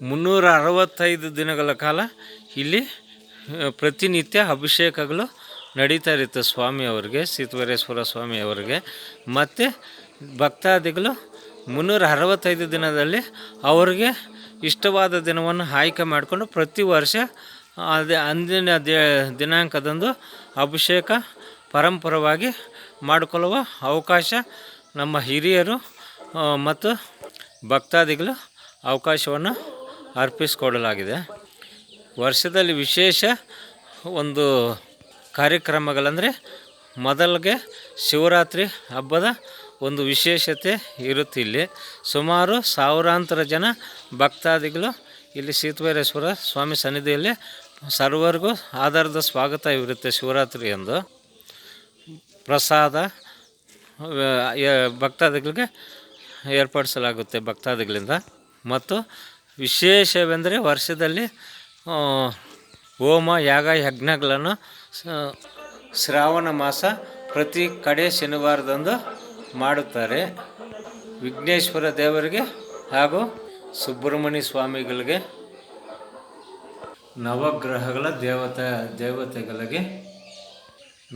ಮುನ್ನೂರ ಅರವತ್ತೈದು ದಿನಗಳ ಕಾಲ ಇಲ್ಲಿ ಪ್ರತಿನಿತ್ಯ ಅಭಿಷೇಕಗಳು ನಡೀತಾ ಇರುತ್ತೆ ಸ್ವಾಮಿಯವರಿಗೆ ಸೀತವರೇಶ್ವರ ಸ್ವಾಮಿಯವರಿಗೆ ಮತ್ತು ಭಕ್ತಾದಿಗಳು ಮುನ್ನೂರ ಅರವತ್ತೈದು ದಿನದಲ್ಲಿ ಅವರಿಗೆ ಇಷ್ಟವಾದ ದಿನವನ್ನು ಆಯ್ಕೆ ಮಾಡಿಕೊಂಡು ಪ್ರತಿ ವರ್ಷ ಅದೇ ಅಂದಿನ ದಿನಾಂಕದಂದು ಅಭಿಷೇಕ ಪರಂಪರವಾಗಿ ಮಾಡಿಕೊಳ್ಳುವ ಅವಕಾಶ ನಮ್ಮ ಹಿರಿಯರು ಮತ್ತು ಭಕ್ತಾದಿಗಳು ಅವಕಾಶವನ್ನು ಅರ್ಪಿಸಿಕೊಡಲಾಗಿದೆ. ವರ್ಷದಲ್ಲಿ ವಿಶೇಷ ಒಂದು ಕಾರ್ಯಕ್ರಮಗಳಂದರೆ ಮೊದಲಿಗೆ ಶಿವರಾತ್ರಿ ಹಬ್ಬದ ಒಂದು ವಿಶೇಷತೆ ಇರುತ್ತೆ ಇಲ್ಲಿ. ಸುಮಾರು ಸಾವಿರಾಂತರ ಜನ ಭಕ್ತಾದಿಗಳು ಇಲ್ಲಿ ಸೀತವೈರೇಶ್ವರ ಸ್ವಾಮಿ ಸನ್ನಿಧಿಯಲ್ಲಿ ಸರ್ವರಿಗೂ ಆಧಾರದ ಸ್ವಾಗತ ಇರುತ್ತೆ ಶಿವರಾತ್ರಿ ಎಂದು. ಪ್ರಸಾದ ಭಕ್ತಾದಿಗಳಿಗೆ ಏರ್ಪಡಿಸಲಾಗುತ್ತೆ ಭಕ್ತಾದಿಗಳಿಂದ. ಮತ್ತು ವಿಶೇಷವೆಂದರೆ ವರ್ಷದಲ್ಲಿ ಹೋಮ, ಯಾಗ, ಯಜ್ಞಗಳನ್ನು ಶ್ರಾವಣ ಮಾಸ ಪ್ರತಿ ಕಡೆ ಶನಿವಾರದಂದು ಮಾಡುತ್ತಾರೆ. ವಿಘ್ನೇಶ್ವರ ದೇವರಿಗೆ ಹಾಗೂ ಸುಬ್ರಹ್ಮಣ್ಯ ಸ್ವಾಮಿಗಳಿಗೆ, ನವಗ್ರಹಗಳ ದೇವತೆ, ದೇವತೆಗಳಿಗೆ,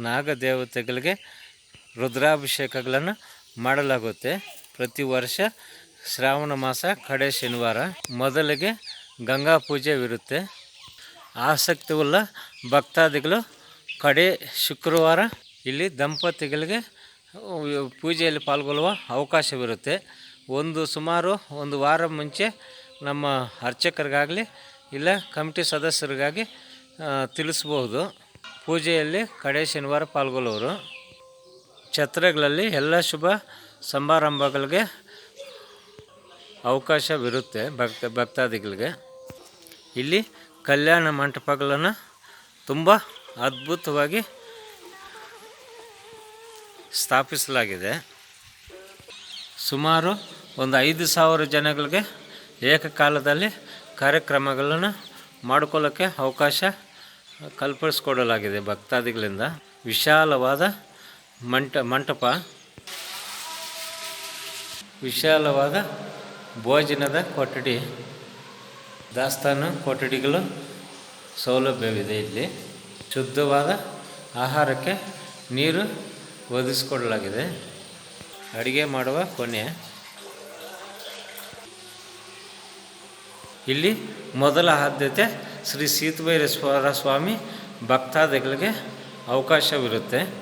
ನಾಗದೇವತೆಗಳಿಗೆ ರುದ್ರಾಭಿಷೇಕಗಳನ್ನು ಮಾಡಲಾಗುತ್ತೆ. ಪ್ರತಿ ವರ್ಷ ಶ್ರಾವಣ ಮಾಸ, ಕಡೆ ಶನಿವಾರ. ಮೊದಲಿಗೆ ಗಂಗಾ ಪೂಜೆವಿರುತ್ತೆ ಆಸಕ್ತಿಯುಳ್ಳ ಭಕ್ತಾದಿಗಳು ಕಡೆ ಶುಕ್ರವಾರ ಇಲ್ಲಿ ದಂಪತಿಗಳಿಗೆ ಪೂಜೆಯಲ್ಲಿ ಪಾಲ್ಗೊಳ್ಳುವ ಅವಕಾಶವಿರುತ್ತೆ. ಒಂದು ಸುಮಾರು ಒಂದು ವಾರ ಮುಂಚೆ ನಮ್ಮ ಅರ್ಚಕರಿಗಾಗಲಿ ಇಲ್ಲ ಕಮಿಟಿ ಸದಸ್ಯರಿಗಾಗಿ ತಿಳಿಸ್ಬೋದು ಪೂಜೆಯಲ್ಲಿ ಕಡೆ ಶನಿವಾರ ಪಾಲ್ಗೊಳ್ಳುವರು. ಛತ್ರಗಳಲ್ಲಿ ಎಲ್ಲ ಶುಭ ಸಮಾರಂಭಗಳಿಗೆ ಅವಕಾಶವಿರುತ್ತೆ ಭಕ್ತ ಭಕ್ತಾದಿಗಳಿಗೆ. ಇಲ್ಲಿ ಕಲ್ಯಾಣ ಮಂಟಪಗಳನ್ನು ತುಂಬ ಅದ್ಭುತವಾಗಿ ಸ್ಥಾಪಿಸಲಾಗಿದೆ. ಸುಮಾರು ಒಂದು ಐದು ಸಾವಿರ ಜನಗಳಿಗೆ ಏಕಕಾಲದಲ್ಲಿ ಕಾರ್ಯಕ್ರಮಗಳನ್ನು ಮಾಡಿಕೊಳ್ಳೋಕ್ಕೆ ಅವಕಾಶ ಕಲ್ಪಿಸ್ಕೊಡಲಾಗಿದೆ ಭಕ್ತಾದಿಗಳಿಂದ. ವಿಶಾಲವಾದ ಮಂಟ, ಮಂಟಪ. ವಿಶಾಲವಾದ ಭೋಜನದ ಕೊಠಡಿ, ದಾಸ್ತಾನು ಕೊಠಡಿಗಳು ಸೌಲಭ್ಯವಿದೆ ಇಲ್ಲಿ. ಶುದ್ಧವಾದ ಆಹಾರಕ್ಕೆ ನೀರು ಒದಗಿಸಿಕೊಡಲಾಗಿದೆ. ಅಡುಗೆ ಮಾಡುವ ಕೊನೆ ಇಲ್ಲಿ ಮೊದಲ ಆದ್ಯತೆ ಶ್ರೀ ಸೀತಭೈರೇಶ್ವರ ಸ್ವಾಮಿ ಭಕ್ತಾದಿಗಳಿಗೆ ಅವಕಾಶವಿರುತ್ತೆ.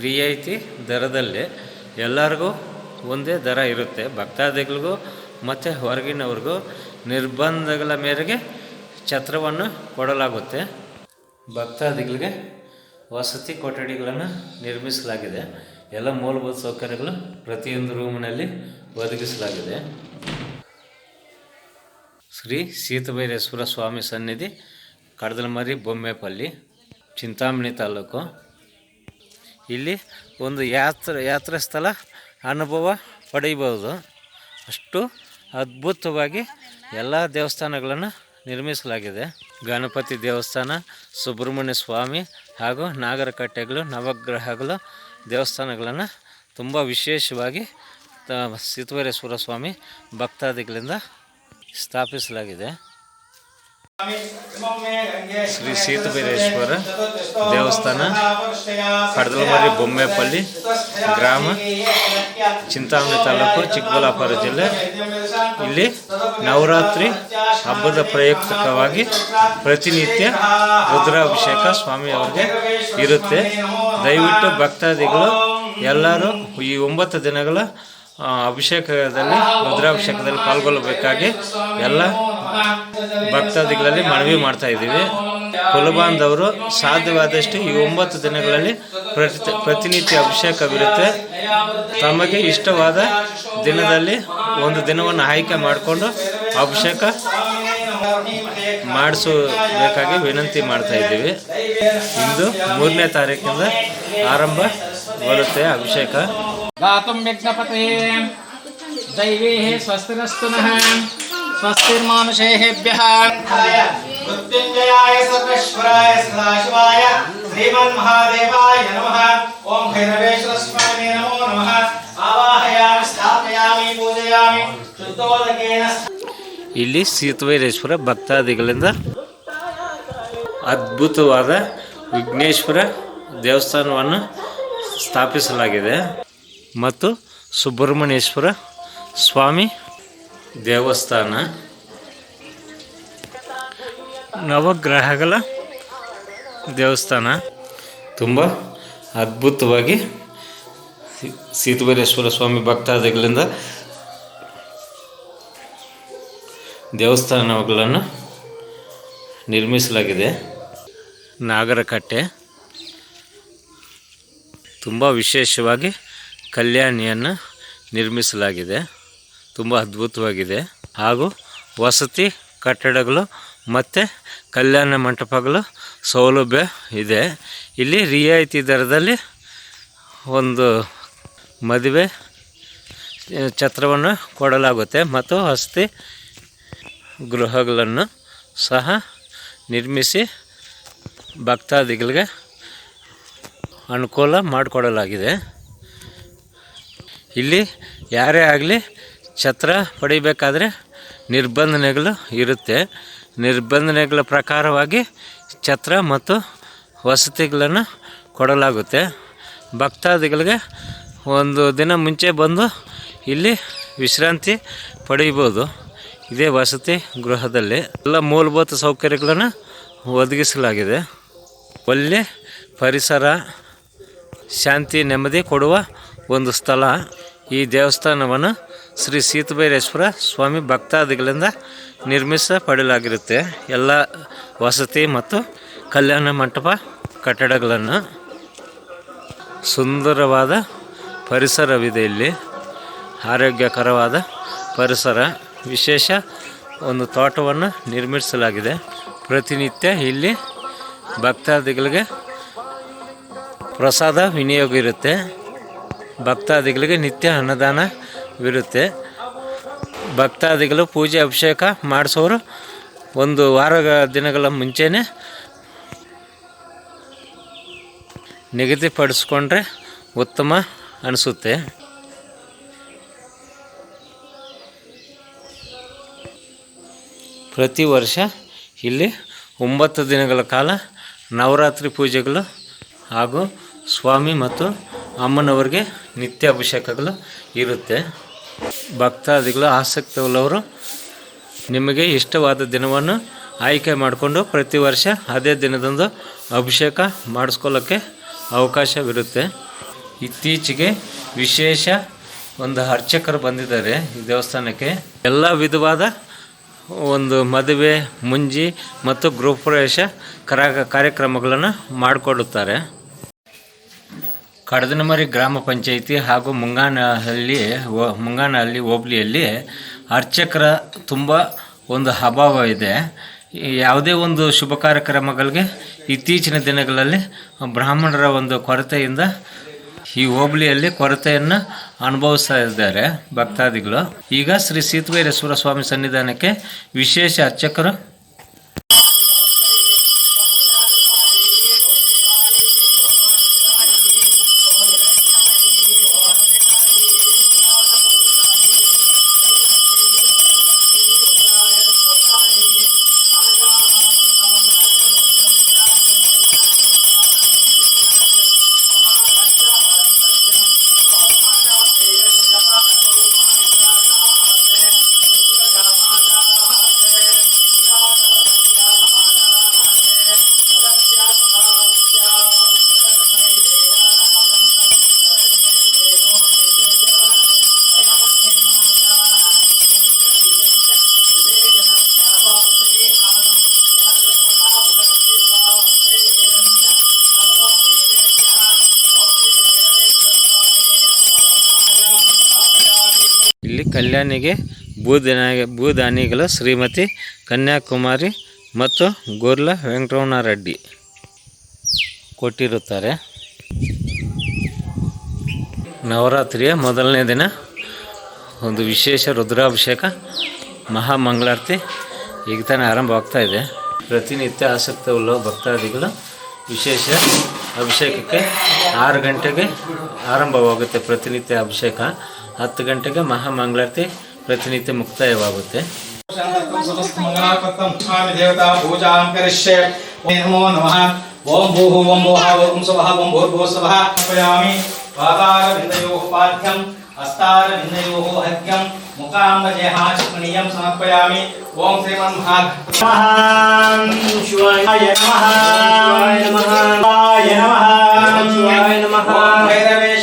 ರಿಯಾಯಿತಿ ದರದಲ್ಲಿ ಎಲ್ಲರಿಗೂ ಒಂದೇ ದರ ಇರುತ್ತೆ. ಭಕ್ತಾದಿಗಳಿಗೂ ಮತ್ತು ಹೊರಗಿನವ್ರಿಗೂ ನಿರ್ಬಂಧಗಳ ಮೇರೆಗೆ ಛತ್ರವನ್ನು ಕೊಡಲಾಗುತ್ತೆ. ಭಕ್ತಾದಿಗಳಿಗೆ ವಸತಿ ಕೊಠಡಿಗಳನ್ನು ನಿರ್ಮಿಸಲಾಗಿದೆ. ಎಲ್ಲ ಮೂಲಭೂತ ಸೌಕರ್ಯಗಳು ಪ್ರತಿಯೊಂದು ರೂಮಿನಲ್ಲಿ ಒದಗಿಸಲಾಗಿದೆ. ಶ್ರೀ ಸೀತಭೈರೇಶ್ವರ ಸ್ವಾಮಿ ಸನ್ನಿಧಿ, ಕಡದಲಮರಿ ಬೊಮ್ಮೆಪಲ್ಲಿ, ಚಿಂತಾಮಣಿ ತಾಲೂಕು. ಇಲ್ಲಿ ಒಂದು ಯಾತ್ರ, ಯಾತ್ರಾ ಸ್ಥಳ ಅನುಭವ ಪಡೆಯಬಹುದು. ಅಷ್ಟು ಅದ್ಭುತವಾಗಿ ಎಲ್ಲ ದೇವಸ್ಥಾನಗಳನ್ನು ನಿರ್ಮಿಸಲಾಗಿದೆ. ಗಣಪತಿ ದೇವಸ್ಥಾನ, ಸುಬ್ರಹ್ಮಣ್ಯ ಸ್ವಾಮಿ ಹಾಗೂ ನಾಗರಕಟ್ಟೆಗಳು, ನವಗ್ರಹಗಳು ದೇವಸ್ಥಾನಗಳನ್ನು ತುಂಬ ವಿಶೇಷವಾಗಿ ಸೀತವರೇಶ್ವರ ಸ್ವಾಮಿ ಭಕ್ತಾದಿಗಳಿಂದ ಸ್ಥಾಪಿಸಲಾಗಿದೆ. ಶ್ರೀ ಸೀತಬೀರೇಶ್ವರ ದೇವಸ್ಥಾನ ಕಡದಲಮರಿ ಬೊಮ್ಮೆಪಲ್ಲಿ ಗ್ರಾಮ, ಚಿಂತಾಮಣಿ ತಾಲೂಕು, ಚಿಕ್ಕಬಳ್ಳಾಪುರ ಜಿಲ್ಲೆ. ಇಲ್ಲಿ ನವರಾತ್ರಿ ಹಬ್ಬದ ಪ್ರಯುಕ್ತವಾಗಿ ಪ್ರತಿನಿತ್ಯ ರುದ್ರಾಭಿಷೇಕ ಸ್ವಾಮಿಯವರಿಗೆ ಇರುತ್ತೆ. ದಯವಿಟ್ಟು ಭಕ್ತಾದಿಗಳು ಎಲ್ಲರೂ ಈ ಒಂಬತ್ತು ದಿನಗಳ ಅಭಿಷೇಕದಲ್ಲಿ, ರುದ್ರಾಭಿಷೇಕದಲ್ಲಿ ಪಾಲ್ಗೊಳ್ಳಬೇಕಾಗಿ ಎಲ್ಲ ಭಕ್ತಾದಿಗಳಲ್ಲಿ ಮನವಿ ಮಾಡ್ತಾ ಇದ್ದೀವಿ. ಕುಲಬಾಂಧವರು ಸಾಧ್ಯವಾದಷ್ಟು ಈ ಒಂಬತ್ತು ದಿನಗಳಲ್ಲಿ ಪ್ರತಿ ಪ್ರತಿನಿತ್ಯ ಅಭಿಷೇಕವಿರುತ್ತೆ. ತಮಗೆ ಇಷ್ಟವಾದ ದಿನದಲ್ಲಿ ಒಂದು ದಿನವನ್ನು ಆಯ್ಕೆ ಮಾಡಿಕೊಂಡು ಅಭಿಷೇಕ ಮಾಡಿಸಬೇಕಾಗಿ ವಿನಂತಿ ಮಾಡ್ತಾ ಇದ್ದೀವಿ. ಇಂದು ಮೂರನೇ ತಾರೀಕಿಂದ ಬರುತ್ತೆ ಅಭಿಷೇಕ. ದೈವೇ नः स्वस्तिर्मानुषेभ्यः मृत्युञ्जयाय सर्वेश्वराय सदाशिवाय श्रीमन्महादेवाय नमः ॐ भैरवेश्वरस्वामिने नमो नमः आवाहयामि स्थापयामि पूजयामि शुद्धोदकेन ಇಲ್ಲಿ ಸೀತವೈರೇಶ್ವರ ಭಕ್ತಾದಿಗಳಿಂದ ಅದ್ಭುತವಾದ ವಿಘ್ನೇಶ್ವರ ದೇವಸ್ಥಾನವನ್ನು ಸ್ಥಾಪಿಸಲಾಗಿದೆ ಮತ್ತು ಸುಬ್ರಹ್ಮಣ್ಯೇಶ್ವರ ಸ್ವಾಮಿ ದೇವಸ್ಥಾನ. ನವಗ್ರಹಗಳ ದೇವಸ್ಥಾನ. ತುಂಬ ಅದ್ಭುತವಾಗಿ ಸೀತಬೈರೇಶ್ವರ ಸ್ವಾಮಿ ಭಕ್ತಾದಿಗಳಿಂದ ದೇವಸ್ಥಾನಗಳನ್ನು ನಿರ್ಮಿಸಲಾಗಿದೆ. ನಾಗರಕಟ್ಟೆ. ತುಂಬ ವಿಶೇಷವಾಗಿ ಕಲ್ಯಾಣಿಯನ್ನು ನಿರ್ಮಿಸಲಾಗಿದೆ. ತುಂಬ ಅದ್ಭುತವಾಗಿದೆ. ಹಾಗೂ ವಸತಿ ಕಟ್ಟಡಗಳು ಮತ್ತು ಕಲ್ಯಾಣ ಮಂಟಪಗಳು ಸೌಲಭ್ಯ ಇದೆ. ಇಲ್ಲಿ ರಿಯಾಯಿತಿ ದರದಲ್ಲಿ ಒಂದು ಮದುವೆ ಛತ್ರವನ್ನು ಕೊಡಲಾಗುತ್ತೆ ಮತ್ತು ವಸತಿ ಗೃಹಗಳನ್ನು ಸಹ ನಿರ್ಮಿಸಿ ಭಕ್ತಾದಿಗಳಿಗೆ ಅನುಕೂಲ ಮಾಡಿಕೊಡಲಾಗಿದೆ. ಇಲ್ಲಿ ಯಾರೇ ಆಗಲಿ ಛತ್ರ ಪಡಿಬೇಕಾದ್ರೆ ನಿರ್ಬಂಧನೆಗಳು ಇರುತ್ತೆ. ನಿರ್ಬಂಧನೆಗಳ ಪ್ರಕಾರವಾಗಿ ಛತ್ರ ಮತ್ತು ವಸತಿಗಳನ್ನು ಕೊಡಲಾಗುತ್ತೆ. ಭಕ್ತಾದಿಗಳಿಗೆ ಒಂದು ದಿನ ಮುಂಚೆ ಬಂದು ಇಲ್ಲಿ ವಿಶ್ರಾಂತಿ ಪಡೆಯಬೋದು ಇದೇ ವಸತಿ ಗೃಹದಲ್ಲಿ ಎಲ್ಲ ಮೂಲಭೂತ ಸೌಕರ್ಯಗಳನ್ನು ಒದಗಿಸಲಾಗಿದೆ. ಒಳ್ಳೆ ಪರಿಸರ, ಶಾಂತಿ, ನೆಮ್ಮದಿ ಕೊಡುವ ಒಂದು ಸ್ಥಳ ಈ ದೇವಸ್ಥಾನವನ್ನು ಶ್ರೀ ಸೀತಬೈರೇಶ್ವರ ಸ್ವಾಮಿ ಭಕ್ತಾದಿಗಳಿಂದ ನಿರ್ಮಿಸಪಡಲಾಗಿರುತ್ತೆ ಎಲ್ಲ ವಸತಿ ಮತ್ತು ಕಲ್ಯಾಣ ಮಂಟಪ ಕಟ್ಟಡಗಳನ್ನು. ಸುಂದರವಾದ ಪರಿಸರವಿದೆ ಇಲ್ಲಿ. ಆರೋಗ್ಯಕರವಾದ ಪರಿಸರ. ವಿಶೇಷ ಒಂದು ತೋಟವನ್ನು ನಿರ್ಮಿಸಲಾಗಿದೆ. ಪ್ರತಿನಿತ್ಯ ಇಲ್ಲಿ ಭಕ್ತಾದಿಗಳಿಗೆ ಪ್ರಸಾದ ವಿನಿಯೋಗ ಇರುತ್ತೆ. ಭಕ್ತಾದಿಗಳಿಗೆ ನಿತ್ಯ ಅನ್ನದಾನವಿರುತ್ತೆ ಭಕ್ತಾದಿಗಳು ಪೂಜೆ, ಅಭಿಷೇಕ ಮಾಡಿಸೋರು ಒಂದು ವಾರ ದಿನಗಳ ಮುಂಚೆನೇ ನಿಗದಿಪಡಿಸ್ಕೊಂಡ್ರೆ ಉತ್ತಮ ಅನಿಸುತ್ತೆ. ಪ್ರತಿ ವರ್ಷ ಇಲ್ಲಿ ಒಂಬತ್ತು ದಿನಗಳ ಕಾಲ ನವರಾತ್ರಿ ಪೂಜೆಗಳು ಹಾಗೂ ಸ್ವಾಮಿ ಮತ್ತು ಅಮ್ಮನವರಿಗೆ ನಿತ್ಯ ಅಭಿಷೇಕಗಳು ಇರುತ್ತೆ. ಭಕ್ತಾದಿಗಳು ಆಸಕ್ತಿ ಉಳ್ಳವರು. ನಿಮಗೆ ಇಷ್ಟವಾದ ದಿನವನ್ನು ಆಯ್ಕೆ ಮಾಡಿಕೊಂಡು ಪ್ರತಿ ವರ್ಷ ಅದೇ ದಿನದಂದು ಅಭಿಷೇಕ ಮಾಡಿಸ್ಕೊಳ್ಳೋಕ್ಕೆ ಅವಕಾಶವಿರುತ್ತೆ. ಇತ್ತೀಚೆಗೆ ವಿಶೇಷ ಒಂದು ಅರ್ಚಕರು ಬಂದಿದ್ದಾರೆ ಈ ದೇವಸ್ಥಾನಕ್ಕೆ. ಎಲ್ಲ ವಿಧವಾದ ಒಂದು ಮದುವೆ, ಮುಂಜಿ ಮತ್ತು ಗೃಹಪ್ರವೇಶ ಕರ ಕಾರ್ಯಕ್ರಮಗಳನ್ನು ಮಾಡಿಕೊಡುತ್ತಾರೆ. ಕಡದನಮರಿ ಗ್ರಾಮ ಪಂಚಾಯಿತಿ ಹಾಗೂ ಮುಂಗಾನಹಳ್ಳಿ ಮುಂಗಾನಹಳ್ಳಿ ಹೋಬ್ಳಿಯಲ್ಲಿ ಅರ್ಚಕರ ತುಂಬ ಒಂದು ಅಭಾವ ಇದೆ. ಯಾವುದೇ ಒಂದು ಶುಭ ಕಾರ್ಯಕ್ರಮಗಳಿಗೆ ಇತ್ತೀಚಿನ ದಿನಗಳಲ್ಲಿ ಬ್ರಾಹ್ಮಣರ ಒಂದು ಕೊರತೆಯಿಂದ ಈ ಹೋಬಳಿಯಲ್ಲಿ ಕೊರತೆಯನ್ನು ಅನುಭವಿಸ್ತಾ ಇದ್ದಾರೆ ಭಕ್ತಾದಿಗಳು. ಈಗ ಶ್ರೀ ಸೀತವೈರೇಶ್ವರ ಸ್ವಾಮಿ ಸನ್ನಿಧಾನಕ್ಕೆ ವಿಶೇಷ ಅರ್ಚಕರು ಕಲ್ಯಾಣಿಗೆ ಭೂದಾನಿ ಭೂದಾನಿಗಳು ಶ್ರೀಮತಿ ಕನ್ಯಾಕುಮಾರಿ ಮತ್ತು ಗೋರ್ಲ ವೆಂಕಟರಮಣ ರೆಡ್ಡಿ ಕೊಟ್ಟಿರುತ್ತಾರೆ. ನವರಾತ್ರಿಯ ಮೊದಲನೇ ದಿನ, ಒಂದು ವಿಶೇಷ ರುದ್ರಾಭಿಷೇಕ, ಮಹಾಮಂಗಳಾರತಿ ಈಗ ತಾನೇ ಆರಂಭವಾಗ್ತಾ ಇದೆ. ಪ್ರತಿನಿತ್ಯ ಆಸಕ್ತವುಳ್ಳ ಭಕ್ತಾದಿಗಳು ವಿಶೇಷ ಅಭಿಷೇಕಕ್ಕೆ ಆರು ಗಂಟೆಗೆ ಆರಂಭವಾಗುತ್ತೆ ಪ್ರತಿನಿತ್ಯ ಅಭಿಷೇಕ. ಹತ್ತು ಗಂಟೆಗೆ ಮಹಾಮಂಗಳಾರತಿ ಪ್ರತಿನಿತ್ಯ ಮುಕ್ತಾಯವಾಗುತ್ತೆ ಓಂ ಭೂ ಓಂ ಭೋಹ ಓಂ ಸ್ವಹ ಓಂ ಭೋರ್ಭೋ ಸ್ವಹ ಅರ್ಪಯಾಮಿ ಪಾದಾರವಿಂದಯೋಃ ಪಾದ್ಯಂ ಹಸ್ತಾರವಿಂದಯೋಃ ಹದ್ಯಂ ಮುಖಾಂಬಜೇಹಾಚಮಣೀಯಂ ಸಮರ್ಪಯಾಮಿ ಓಂ ಶ್ರೀಮನ್ ಮಹಾಯ ನಮಃ ನಮಃ ನಮಃ ನಮಃ ಭೈರವೇ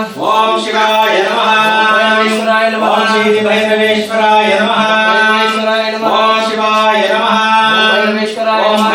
ఓం శివాయ నమః. పరమేశ్వరాయ నమః. ఓం శ్రీ భైరవేశ్వరాయ నమః. పరమేశ్వరాయ నమః. ఓం శివాయ నమః. పరమేశ్వరాయ నమః.